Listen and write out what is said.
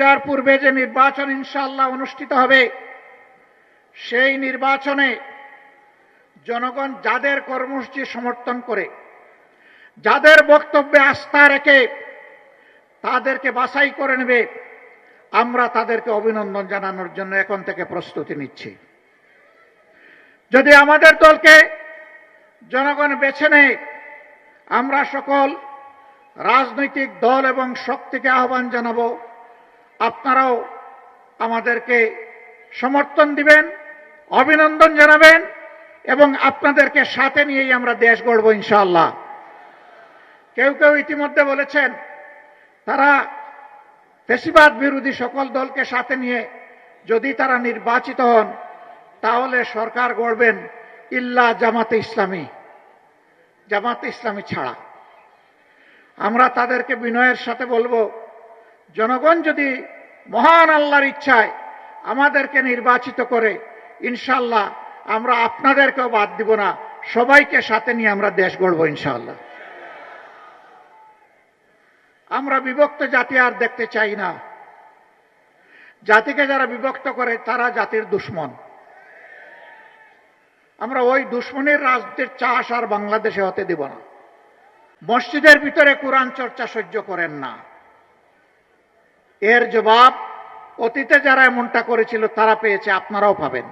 যাওয়ার পূর্বে যে নির্বাচন ইনশাআল্লাহ অনুষ্ঠিত হবে, সেই নির্বাচনে জনগণ যাদের কর্মসূচি সমর্থন করে, যাদের বক্তব্যে আস্থা রেখে তাদেরকে বাছাই করে নেবে, আমরা তাদেরকে অভিনন্দন জানানোর জন্য এখন থেকে প্রস্তুতি নিচ্ছি। যদি আমাদের দলকে জনগণ বেছে নেয়, আমরা সকল রাজনৈতিক দল এবং শক্তিকে আহ্বান জানাব। আপনারাও আমাদেরকে সমর্থন দিবেন, অভিনন্দন জানাবেন এবং আপনাদেরকে সাথে নিয়েই আমরা দেশ গড়ব ইনশাআল্লাহ। কেউ কেউ ইতিমধ্যে বলেছেন, তারা ফেসিবাদ বিরোধী সকল দলকে সাথে নিয়ে যদি তারা নির্বাচিত হন, তাহলে সরকার গড়বেন ইল্লা জামাতে ইসলামী জামাতে ইসলামী ছাড়া। আমরা তাদেরকে বিনয়ের সাথে বলব, জনগণ যদি মহান আল্লাহর ইচ্ছায় আমাদেরকে নির্বাচিত করে ইনশাল্লাহ আমরা আপনাদেরকেও বাদ দিব না, সবাইকে সাথে নিয়ে আমরা দেশ গড়ব ইনশাল্লাহ আমরা বিভক্ত জাতি আর দেখতে চাই না। জাতিকে যারা বিভক্ত করে, তারা জাতির দুশ্মন। আমরা ওই দুশ্মনের রাজনীতির চাষ আর বাংলাদেশে হতে দিব না। মসজিদের ভিতরে কোরআন চর্চা সহ্য করেন না। এর জবাব অতীতে যারা এমনটা করেছিল তারা পেয়েছে আপনারাও পাবেন।